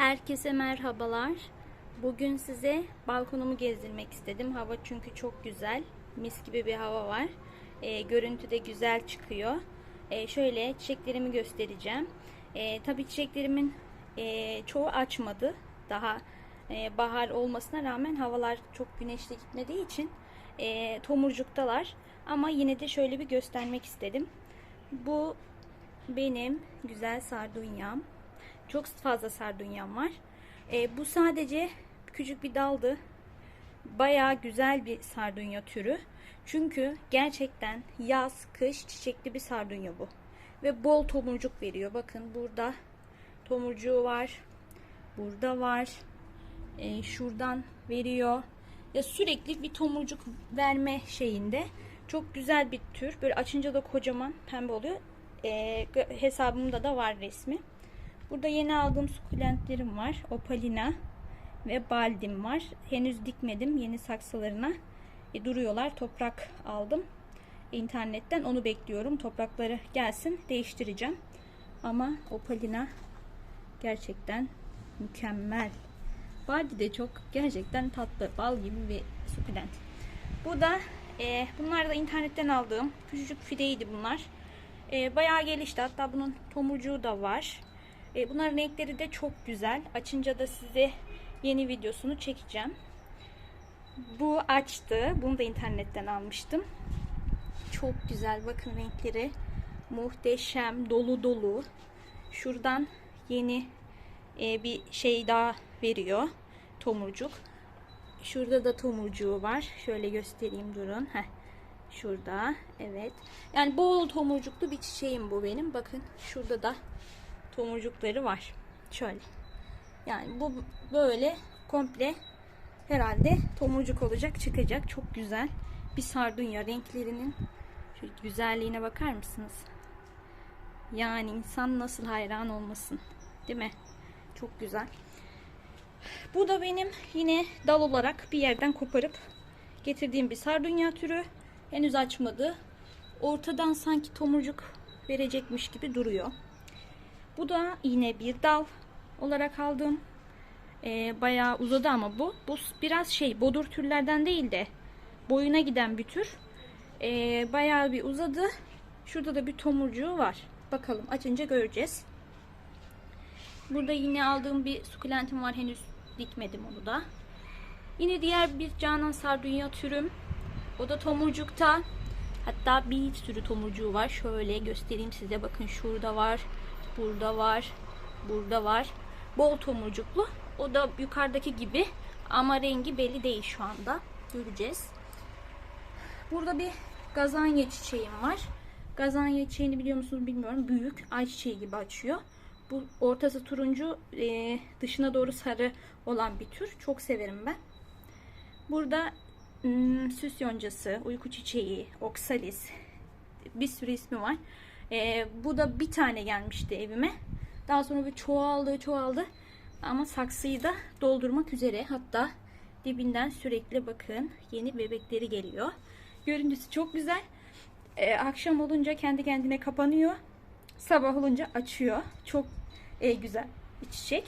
Herkese merhabalar. Bugün size balkonumu gezdirmek istedim. Hava çünkü çok güzel. Mis gibi bir hava var. Ee, görüntü de güzel çıkıyor. Ee, şöyle çiçeklerimi göstereceğim. Ee, tabii çiçeklerimin e, çoğu açmadı. Daha e, bahar olmasına rağmen havalar çok güneşli gitmediği için e, tomurcuktalar. Ama yine de şöyle bir göstermek istedim. Bu benim güzel sardunyam. Çok fazla sardunyam var. E, bu sadece küçük bir daldı. Bayağı güzel bir sardunya türü. Çünkü gerçekten yaz, kış çiçekli bir sardunya bu. Ve bol tomurcuk veriyor. Bakın burada tomurcuğu var. Burada var. E, şuradan veriyor. Ya sürekli bir tomurcuk verme şeyinde. Çok güzel bir tür. Böyle açınca da kocaman pembe oluyor. E, hesabımda da var resmi. Burada yeni aldığım sukulentlerim var. Opalina ve baldim var. Henüz dikmedim. Yeni saksılarına e, duruyorlar. Toprak aldım internetten. Onu bekliyorum. Toprakları gelsin. Değiştireceğim. Ama opalina gerçekten mükemmel. Baldi de çok gerçekten tatlı. Bal gibi bir sukulent. Bu da e, bunlar da internetten aldığım küçücük fideydi bunlar. E, bayağı gelişti. Hatta bunun tomurcuğu da var. E, bunların renkleri de çok güzel. Açınca da size yeni videosunu çekeceğim. Bu açtı. Bunu da internetten almıştım. Çok güzel. Bakın renkleri. Muhteşem. Dolu dolu. Şuradan yeni e, bir şey daha veriyor. Tomurcuk. Şurada da tomurcuğu var. Şöyle göstereyim durun. Heh. Şurada. Evet. Yani bol tomurcuklu bir çiçeğim bu benim. Bakın şurada da tomurcukları var. Şöyle. Yani bu böyle komple herhalde tomurcuk olacak çıkacak. Çok güzel bir sardunya renklerinin şu güzelliğine bakar mısınız? Yani insan nasıl hayran olmasın. Değil mi? Çok güzel. Bu da benim yine dal olarak bir yerden koparıp getirdiğim bir sardunya türü. Henüz açmadı. Ortadan sanki tomurcuk verecekmiş gibi duruyor. Bu da yine bir dal olarak aldım. Ee, bayağı uzadı ama bu. Bu biraz şey bodur türlerden değil de boyuna giden bir tür. Ee, bayağı bir uzadı. Şurada da bir tomurcuğu var. Bakalım açınca göreceğiz. Burada yine aldığım bir sukulentim var. Henüz dikmedim onu da. Yine diğer bir canan sardunya türüm. O da tomurcukta. Hatta bir sürü tomurcuğu var. Şöyle göstereyim size. Bakın şurada var. Burada var. Burada var. Bol tomurcuklu. O da yukarıdaki gibi ama rengi belli değil şu anda. Göreceğiz. Burada bir gazanya çiçeğim var. Gazanya çiçeğini biliyor musunuz bilmiyorum. Büyük ayçiçeği gibi açıyor. Bu ortası turuncu, e, dışına doğru sarı olan bir tür. Çok severim ben. Burada hmm, süs yoncası, uyku çiçeği, oksalis bir sürü ismi var. E, bu da bir tane gelmişti evime. Daha sonra bir çoğaldı çoğaldı. Ama saksıyı da doldurmak üzere. Hatta dibinden sürekli bakın yeni bebekleri geliyor. Görüntüsü çok güzel. E, akşam olunca kendi kendine kapanıyor. Sabah olunca açıyor. Çok e, güzel bir çiçek.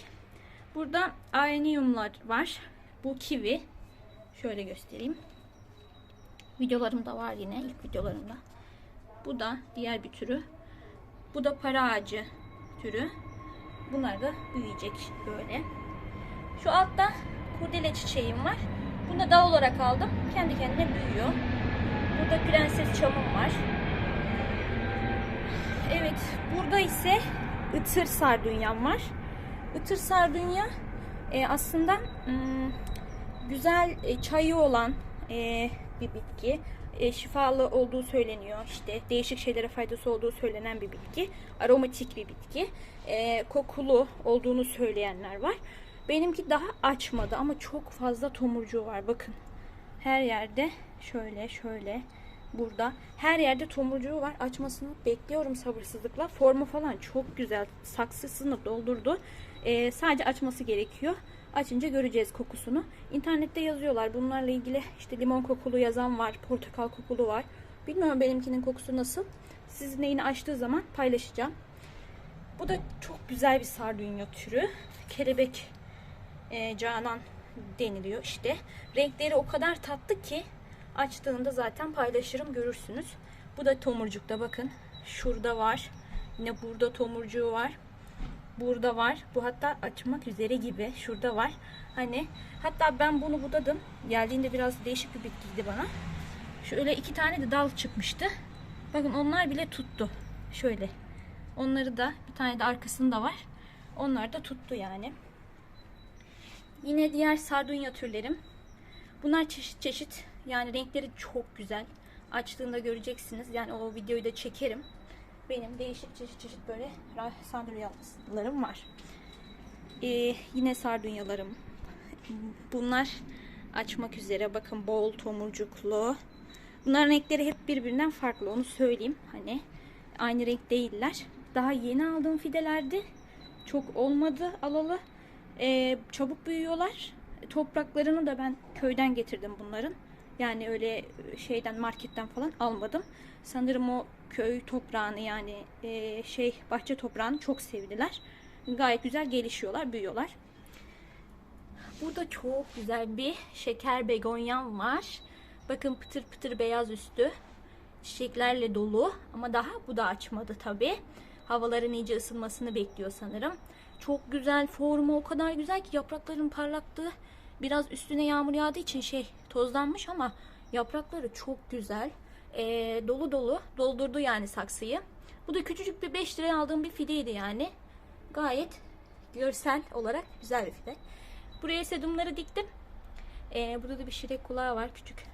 Burada areniyumlar var. Bu kivi. Şöyle göstereyim. Videolarımda var yine ilk videolarımda. Bu da diğer bir türü. Bu da para ağacı türü. Bunlar da büyüyecek böyle. Şu altta kurdele çiçeğim var. Bunu da dal olarak aldım. Kendi kendine büyüyor. Burada prenses çamım var. Evet, burada ise ıtır sardunyam var. Itır sardunya e, aslında hmm, güzel e, çayı olan e, bir bitki. E, şifalı olduğu söyleniyor. İşte değişik şeylere faydası olduğu söylenen bir bitki. Aromatik bir bitki. E, kokulu olduğunu söyleyenler var. Benimki daha açmadı ama çok fazla tomurcuğu var. Bakın her yerde şöyle şöyle burada her yerde tomurcuğu var. Açmasını bekliyorum sabırsızlıkla. Formu falan çok güzel. Saksısını doldurdu. E, sadece açması gerekiyor. Açınca göreceğiz kokusunu. İnternette yazıyorlar. Bunlarla ilgili işte limon kokulu yazan var. Portakal kokulu var. Bilmiyorum benimkinin kokusu nasıl. Sizinle yine açtığı zaman paylaşacağım. Bu da çok güzel bir sardunya türü. Kelebek e, canan deniliyor işte. Renkleri o kadar tatlı ki açtığında zaten paylaşırım görürsünüz. Bu da tomurcukta bakın. Şurada var. Yine burada tomurcuğu var. Burada var. Bu hatta açmak üzere gibi. Şurada var. Hani hatta ben bunu budadım. Geldiğinde biraz değişik bir bitkiydi bana. Şöyle iki tane de dal çıkmıştı. Bakın onlar bile tuttu. Şöyle. Onları da bir tane de arkasında var. Onlar da tuttu yani. Yine diğer sardunya türlerim. Bunlar çeşit çeşit. Yani renkleri çok güzel. Açtığında göreceksiniz. Yani o videoyu da çekerim. Benim değişik çeşit çeşit böyle sardunyalarım var. Ee, yine sardunyalarım. Bunlar açmak üzere. Bakın bol tomurcuklu. Bunların renkleri hep birbirinden farklı. Onu söyleyeyim. Hani aynı renk değiller. Daha yeni aldığım fidelerdi. Çok olmadı alalı. Ee, çabuk büyüyorlar. Topraklarını da ben köyden getirdim bunların. Yani öyle şeyden marketten falan almadım. Sanırım o köy toprağını yani e, şey bahçe toprağını çok sevdiler. Gayet güzel gelişiyorlar, büyüyorlar. Burada çok güzel bir şeker begonyam var. Bakın pıtır pıtır beyaz üstü. Çiçeklerle dolu ama daha bu da açmadı tabi. Havaların iyice ısınmasını bekliyor sanırım. Çok güzel formu o kadar güzel ki yaprakların parlaklığı biraz üstüne yağmur yağdığı için şey tozlanmış ama yaprakları çok güzel. Ee, dolu dolu doldurdu yani saksıyı. Bu da küçücük bir 5 liraya aldığım bir fideydi yani. Gayet görsel olarak güzel bir fide. Buraya sedumları diktim. Ee, burada da bir şirek kulağı var küçük.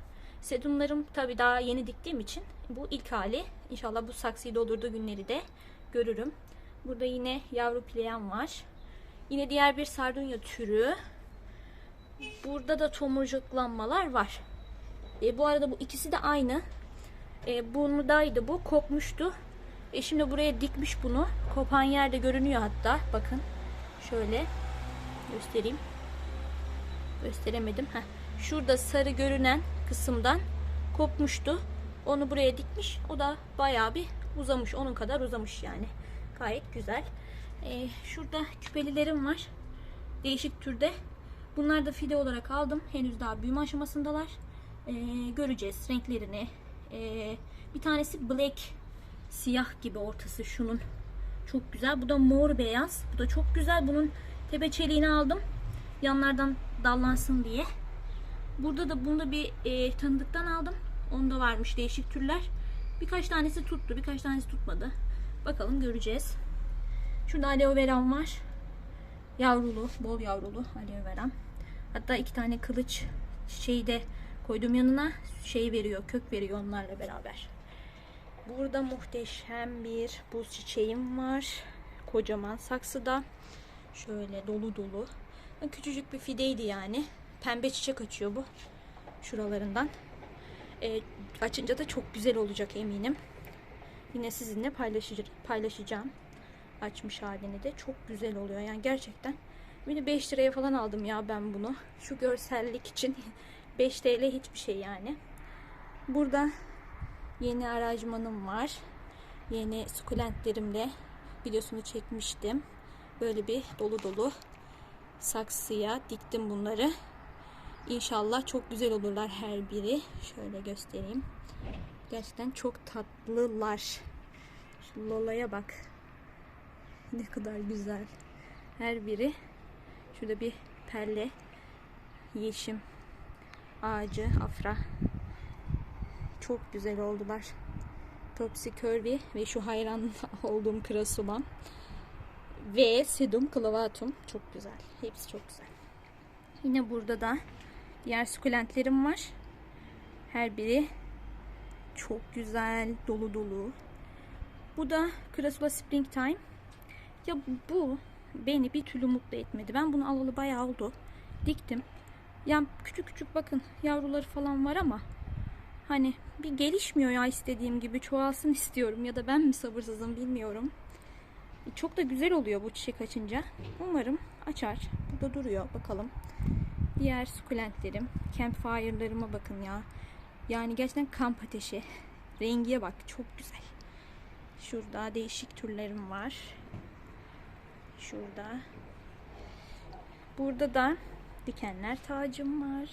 Sedumlarım tabi daha yeni diktiğim için bu ilk hali. İnşallah bu saksıyı doldurduğu günleri de görürüm. Burada yine yavru pileyen var. Yine diğer bir sardunya türü. Burada da tomurcuklanmalar var. E, bu arada bu ikisi de aynı. E, burnudaydı bu. Kopmuştu. E, şimdi buraya dikmiş bunu. Kopan yerde görünüyor hatta. Bakın. Şöyle göstereyim. Gösteremedim. Heh. Şurada sarı görünen kısımdan kopmuştu. Onu buraya dikmiş. O da bayağı bir uzamış. Onun kadar uzamış yani. Gayet güzel. Ee, şurada küpelilerim var. Değişik türde. Bunlar da fide olarak aldım. Henüz daha büyüme aşamasındalar. Ee, göreceğiz renklerini. Ee, bir tanesi black. Siyah gibi ortası şunun. Çok güzel. Bu da mor beyaz. Bu da çok güzel. Bunun tepe aldım. Yanlardan dallansın diye. Burada da bunu da bir e, tanıdıktan aldım. Onda varmış değişik türler. Birkaç tanesi tuttu, birkaç tanesi tutmadı. Bakalım göreceğiz. Şurada aloe veram var. Yavrulu, bol yavrulu aloe veram. Hatta iki tane kılıç şeyi de koydum yanına. Şey veriyor, kök veriyor onlarla beraber. Burada muhteşem bir buz çiçeğim var. Kocaman saksıda. Şöyle dolu dolu. Küçücük bir fideydi yani. Pembe çiçek açıyor bu. Şuralarından. E, açınca da çok güzel olacak eminim. Yine sizinle paylaşacağım. Açmış halini de. Çok güzel oluyor. Yani gerçekten. Bir 5 liraya falan aldım ya ben bunu. Şu görsellik için 5 TL hiçbir şey yani. Burada yeni aracmanım var. Yeni sukulentlerimle videosunu çekmiştim. Böyle bir dolu dolu saksıya diktim bunları. İnşallah çok güzel olurlar her biri. Şöyle göstereyim. Gerçekten çok tatlılar. Şu Lola'ya bak. Ne kadar güzel. Her biri. Şurada bir perle. Yeşim ağacı. Afra. Çok güzel oldular. Topsy Curvy ve şu hayran olduğum Krasuman. Ve Sedum Clavatum. Çok güzel. Hepsi çok güzel. Yine burada da diğer sukulentlerim var. Her biri çok güzel, dolu dolu. Bu da Crassula Springtime. Ya bu beni bir türlü mutlu etmedi. Ben bunu alalı bayağı oldu. Diktim. Ya küçük küçük bakın yavruları falan var ama hani bir gelişmiyor ya istediğim gibi. Çoğalsın istiyorum ya da ben mi sabırsızım bilmiyorum. Çok da güzel oluyor bu çiçek açınca. Umarım açar. Burada duruyor. Bakalım. Diğer sukulentlerim. Campfire'larıma bakın ya. Yani gerçekten kamp ateşi. Rengiye bak. Çok güzel. Şurada değişik türlerim var. Şurada. Burada da dikenler tacım var.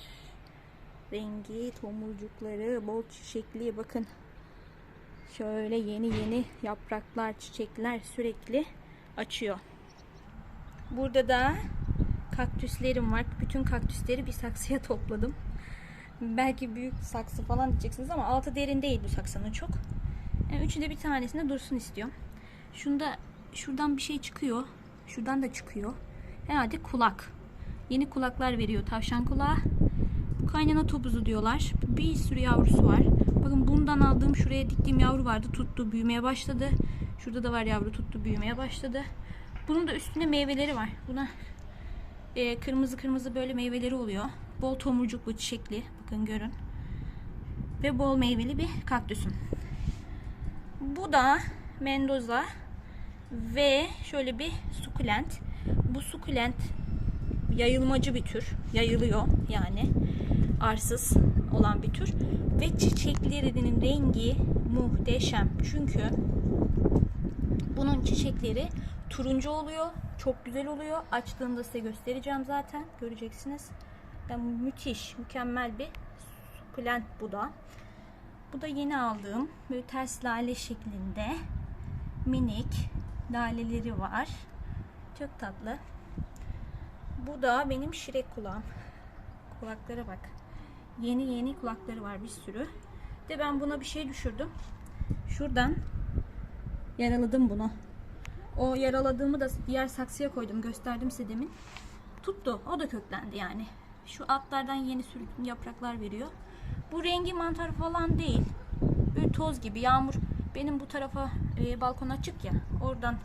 Rengi, tomurcukları, bol çiçekli. Bakın. Şöyle yeni yeni yapraklar, çiçekler sürekli açıyor. Burada da kaktüslerim var. Bütün kaktüsleri bir saksıya topladım. Belki büyük saksı falan diyeceksiniz ama altı derin değil bu saksının çok. Yani üçü de bir tanesinde dursun istiyorum. Şunda şuradan bir şey çıkıyor. Şuradan da çıkıyor. Herhalde kulak. Yeni kulaklar veriyor tavşan kulağı. Kaynana topuzu diyorlar. Bir sürü yavrusu var. Bakın bundan aldığım şuraya diktiğim yavru vardı. Tuttu büyümeye başladı. Şurada da var yavru tuttu büyümeye başladı. Bunun da üstünde meyveleri var. Buna e, kırmızı kırmızı böyle meyveleri oluyor. Bol tomurcuklu çiçekli. Bakın görün. Ve bol meyveli bir kaktüsüm. Bu da Mendoza ve şöyle bir sukulent. Bu sukulent yayılmacı bir tür. Yayılıyor yani. Arsız olan bir tür. Ve çiçeklerinin rengi muhteşem. Çünkü bunun çiçekleri turuncu oluyor. Çok güzel oluyor. Açtığımda size göstereceğim zaten. Göreceksiniz. Yani müthiş, mükemmel bir sukulent bu da. Bu da yeni aldığım böyle ters lale şeklinde minik laleleri var. Çok tatlı. Bu da benim şirek kulağım. Kulaklara bak. Yeni yeni kulakları var bir sürü. De ben buna bir şey düşürdüm. Şuradan yaraladım bunu. O yaraladığımı da diğer saksıya koydum. Gösterdim size demin. Tuttu. O da köklendi yani. Şu altlardan yeni sürgün yapraklar veriyor. Bu rengi mantar falan değil. Böyle toz gibi. Yağmur benim bu tarafa e, balkon açık ya. Oradan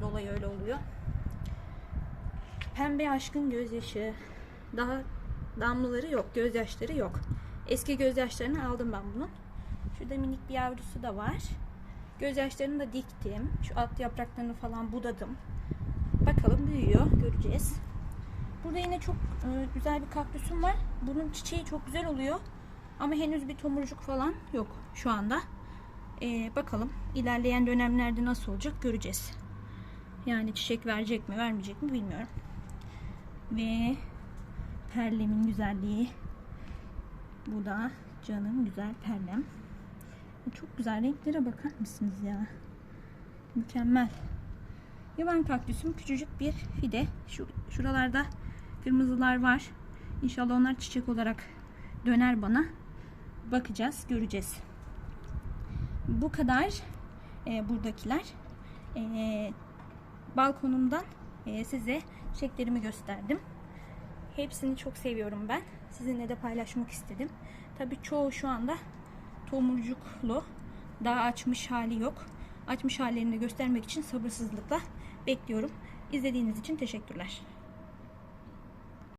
dolayı öyle oluyor. Pembe aşkın gözyaşı. Daha damlaları yok. Gözyaşları yok. Eski gözyaşlarını aldım ben bunun. Şurada minik bir yavrusu da var. Gözyaşlarını da diktim. Şu alt yapraklarını falan budadım. Bakalım büyüyor. Göreceğiz. Burada yine çok e, güzel bir kaktüsüm var. Bunun çiçeği çok güzel oluyor. Ama henüz bir tomurcuk falan yok şu anda. E, bakalım ilerleyen dönemlerde nasıl olacak göreceğiz. Yani çiçek verecek mi vermeyecek mi bilmiyorum. Ve perlemin güzelliği. Bu da canım güzel perlem. Çok güzel renklere bakar mısınız ya? Mükemmel. Yaban kaktüsüm küçücük bir fide. Şu, şuralarda kırmızılar var. İnşallah onlar çiçek olarak döner bana. Bakacağız, göreceğiz. Bu kadar e, buradakiler. E, balkonumdan size çiçeklerimi gösterdim. Hepsini çok seviyorum ben. Sizinle de paylaşmak istedim. Tabii çoğu şu anda tomurcuklu. Daha açmış hali yok. Açmış hallerini göstermek için sabırsızlıkla bekliyorum. İzlediğiniz için teşekkürler.